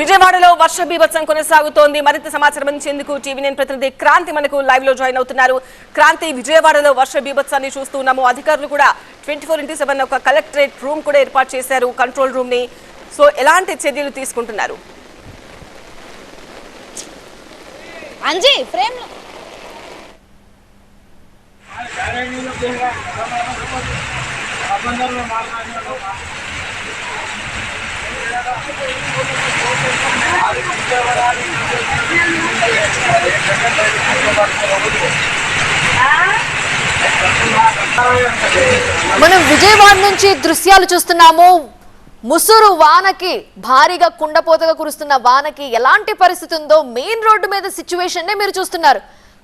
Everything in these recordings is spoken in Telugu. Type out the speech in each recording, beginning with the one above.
విజయవాడలో వర్ష బీభత్సం కొనసాగుతోంది. మరింత సమాచారం అందించేందుకు టీవీ నేను ప్రతినిధి క్రాంతి మనకు లైవ్లో జాయిన్ అవుతున్నారు. క్రాంతి విజయవాడలో వర్ష బీభత్సాన్ని చూస్తూ ఉన్నాము. అధికారులు కూడా ట్వంటీ ఫోర్ ఇంటూ సెవెన్ ఒక కలెక్టరేట్ రూమ్ కూడా ఏర్పాటు చేశారు కంట్రోల్ రూమ్ని సో ఎలాంటి చర్యలు తీసుకుంటున్నారు? అంజీ ఫ్రేమ్ మనం విజయవాడ నుంచి దృశ్యాలు చూస్తున్నాము. ముసురు వానకి భారీగా కుండపోతగా కురుస్తున్న వానకి ఎలాంటి పరిస్థితి ఉందో మెయిన్ రోడ్డు మీద సిచ్యువేషన్ మీరు చూస్తున్నారు.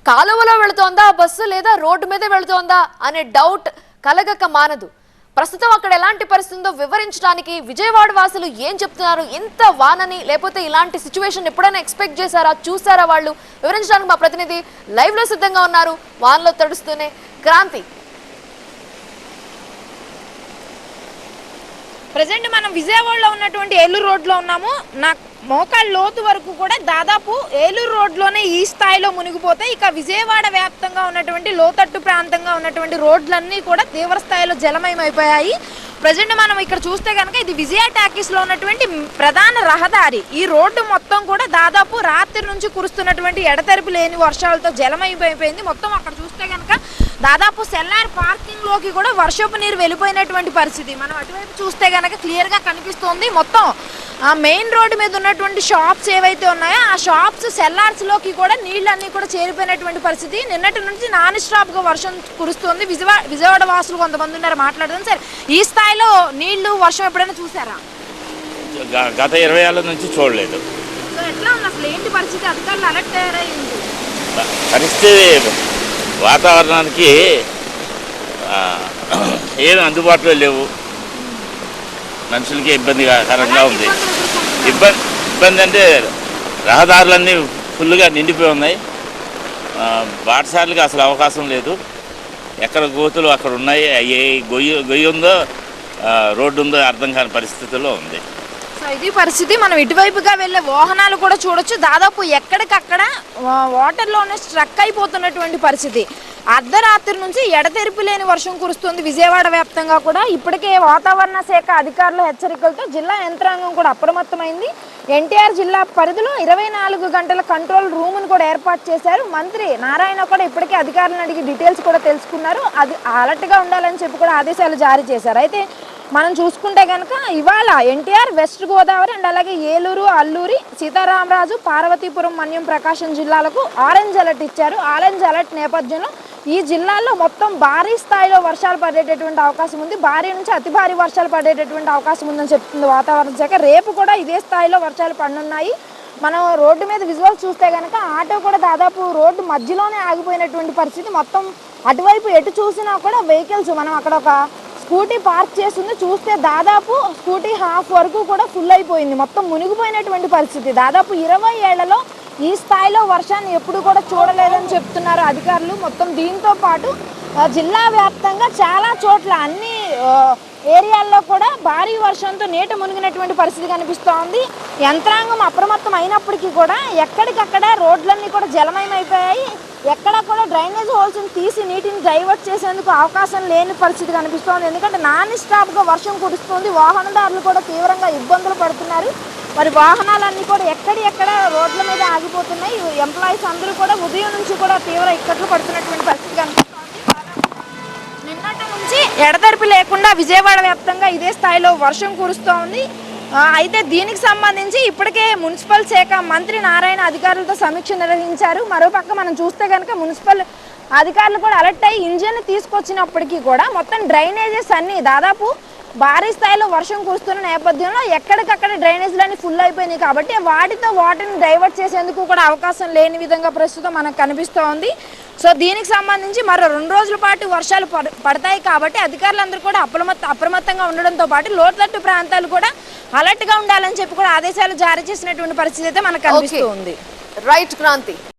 కాలువలో వెళుతోందా బస్సు లేదా రోడ్డు మీద వెళుతోందా అనే డౌట్ కలగక మానదు. ప్రస్తుతం అక్కడ ఎలాంటి పరిస్థితుందో వివరించడానికి విజయవాడ వాసులు ఏం చెప్తున్నారు? ఇంత వానని లేకపోతే ఇలాంటి సిచ్యువేషన్ ఎప్పుడైనా ఎక్స్పెక్ట్ చేశారా? చూసారా వాళ్ళు? వివరించడానికి మా ప్రతినిధి లైవ్లో సిద్ధంగా ఉన్నారు. వానలో తడుస్తూనే క్రాంతి. ప్రజెంట్ మనం విజయవాడలో ఉన్నటువంటి ఏలూరు రోడ్లో ఉన్నాము. నాకు మోకాళ్ళ లోతు వరకు కూడా దాదాపు ఏలూరు రోడ్లోనే ఈ స్థాయిలో మునిగిపోతే ఇక విజయవాడ వ్యాప్తంగా ఉన్నటువంటి లోతట్టు ప్రాంతంగా ఉన్నటువంటి రోడ్లన్నీ కూడా తీవ్ర స్థాయిలో జలమయమైపోయాయి. ప్రజెంట్ మనం ఇక్కడ చూస్తే కనుక ఇది విజయ టాకీస్లో ఉన్నటువంటి ప్రధాన రహదారి. ఈ రోడ్డు మొత్తం కూడా దాదాపు రాత్రి నుంచి కురుస్తున్నటువంటి ఎడతెరిపి లేని వర్షాలతో జలమైపోయింది మొత్తం అక్కడ చూస్తే కనుక దాదాపు సెల్లార్ పార్కింగ్లోకి కూడా వర్షపు నీరు వెళ్ళిపోయినటువంటి పరిస్థితి. మనం అటువైపు చూస్తే కనుక క్లియర్గా కనిపిస్తోంది. మొత్తం ఆ మెయిన్ రోడ్డు మీద ఉన్నటువంటి షాప్స్ ఏవైతే ఉన్నాయో ఆ షాప్స్ సెల్లార్స్లోకి కూడా నీళ్ళన్నీ కూడా చేరిపోయినటువంటి పరిస్థితి. నిన్నటి నుంచి నాన్ స్టాప్గా వర్షం కురుస్తుంది. విజయవాడ విజయవాడ వాసులు కొంతమంది ఉన్నారు మాట్లాడదాం సరే. ఈ స్థాయిలో నీళ్ళు వర్షం ఎప్పుడైనా చూసారా? గత ఇరవై ఏళ్ళ నుంచి చూడలేదు. పరిస్థితి? వాతావరణానికి ఏమి అందుబాటులో లేవు. మనుషులకి ఇబ్బందికరంగా ఉంది. ఇబ్బంది ఇబ్బంది అంటే రహదారులన్నీ ఫుల్గా నిండిపోయి ఉన్నాయి. ఆ, బాటసార్లకి అసలు అవకాశం లేదు. ఎక్కడ గోతులు అక్కడ ఉన్నాయి ఏ గొయ్యి గొయ్యి ఉందో రోడ్డు ఉందో అర్థం కాని పరిస్థితుల్లో ఉంది. సో ఇది పరిస్థితి. మనం ఇటువైపుగా వెళ్ళే వాహనాలు కూడా చూడొచ్చు. దాదాపు ఎక్కడికక్కడ వాటర్లోనే స్ట్రక్ అయిపోతున్నటువంటి పరిస్థితి. అర్ధరాత్రి నుంచి ఎడతెరిపి లేని వర్షం కురుస్తుంది విజయవాడ వ్యాప్తంగా కూడా. ఇప్పటికే వాతావరణ శాఖ అధికారుల హెచ్చరికలతో జిల్లా యంత్రాంగం కూడా అప్రమత్తమైంది. ఎన్టీఆర్ జిల్లా పరిధిలో ఇరవై నాలుగు గంటల కంట్రోల్ రూమ్ను కూడా ఏర్పాటు చేశారు. మంత్రి నారాయణ కూడా ఇప్పటికే అధికారులను అడిగి డీటెయిల్స్ కూడా తెలుసుకున్నారు. అది అలర్ట్గా ఉండాలని చెప్పి కూడా ఆదేశాలు జారీ చేశారు. అయితే మనం చూసుకుంటే కనుక ఇవాళ ఎన్టీఆర్ వెస్ట్ గోదావరి అండ్ అలాగే ఏలూరు అల్లూరి సీతారామరాజు పార్వతీపురం మన్యం ప్రకాశం జిల్లాలకు ఆరెంజ్ అలర్ట్ ఇచ్చారు. ఆరెంజ్ అలర్ట్ నేపథ్యంలో ఈ జిల్లాల్లో మొత్తం భారీ స్థాయిలో వర్షాలు పడేటటువంటి అవకాశం ఉంది. భారీ నుంచి అతి భారీ వర్షాలు పడేటటువంటి అవకాశం ఉందని చెప్తుంది వాతావరణ శాఖ. రేపు కూడా ఇదే స్థాయిలో వర్షాలు పడనున్నాయి మనం రోడ్డు మీద విజువల్ చూస్తే కనుక ఆటో కూడా దాదాపు రోడ్డు మధ్యలోనే ఆగిపోయినటువంటి పరిస్థితి. మొత్తం అటువైపు ఎటు చూసినా కూడా వెహికల్స్ మనం అక్కడ ఒక స్కూటీ పార్క్ చేసింది చూస్తే దాదాపు స్కూటీ హాఫ్ వరకు కూడా ఫుల్ అయిపోయింది. మొత్తం మునిగిపోయినటువంటి పరిస్థితి. దాదాపు ఇరవై ఏళ్ళలో ఈ స్థాయిలో వర్షాన్ని ఎప్పుడు కూడా చూడలేదని చెప్తున్నారు అధికారులు. మొత్తం దీంతో పాటు జిల్లా వ్యాప్తంగా చాలా చోట్ల అన్ని ఏరియాల్లో కూడా భారీ వర్షంతో నీట మునిగినటువంటి పరిస్థితి కనిపిస్తోంది. యంత్రాంగం అప్రమత్తం అయినప్పటికీ కూడా ఎక్కడికక్కడ రోడ్లన్నీ కూడా జలమయమైపోయాయి. ఎక్కడ కూడా డ్రైనేజ్ హోల్స్ తీసి నీటిని డైవర్ట్ చేసేందుకు అవకాశం లేని పరిస్థితి కనిపిస్తోంది. ఎందుకంటే నాన్ స్టాప్గా వర్షం కురుస్తుంది. వాహనదారులు కూడా తీవ్రంగా ఇబ్బందులు పడుతున్నారు. మరి వాహనాలన్నీ కూడా ఎక్కడెక్కడ రోడ్ల మీద ఆగిపోతున్నాయి. ఎంప్లాయీస్ అందరూ కూడా ఉదయం నుంచి కూడా తీవ్ర ఇక్కట్లు పడుతున్నటువంటి పరిస్థితి కనిపిస్తోంది. నిన్నటి నుంచి ఎడతెరిపి లేకుండా విజయవాడ వ్యాప్తంగా ఇదే స్థాయిలో వర్షం కురుస్తోంది. అయితే దీనికి సంబంధించి ఇప్పటికే మున్సిపల్ శాఖ మంత్రి నారాయణ అధికారులతో సమీక్ష నిర్వహించారు. మరోపక్క మనం చూస్తే కనుక మున్సిపల్ అధికారులు కూడా అలర్ట్ అయ్యి ఇంజిన్ తీసుకొచ్చినప్పటికీ కూడా మొత్తం డ్రైనేజెస్ అన్ని దాదాపు భారీ స్థాయిలో వర్షం కురుస్తున్న నేపథ్యంలో ఎక్కడికక్కడ డ్రైనేజ్లన్నీ ఫుల్ అయిపోయినాయి కాబట్టి వాటితో వాటిని డైవర్ట్ చేసేందుకు కూడా అవకాశం లేని విధంగా ప్రస్తుతం మనకు కనిపిస్తోంది సో దీనికి సంబంధించి మరో రెండు రోజుల పాటు వర్షాలు పడతాయి కాబట్టి అధికారులందరూ కూడా అప్రమత్త అప్రమత్తంగా ఉండడంతో పాటు లోతట్టు ప్రాంతాలు కూడా అలర్ట్గా ఉండాలని చెప్పి కూడా ఆదేశాలు జారీ చేసినటువంటి పరిస్థితి అయితే మనకు కనిపిస్తూ ఉంది. రైట్ క్రాంతి.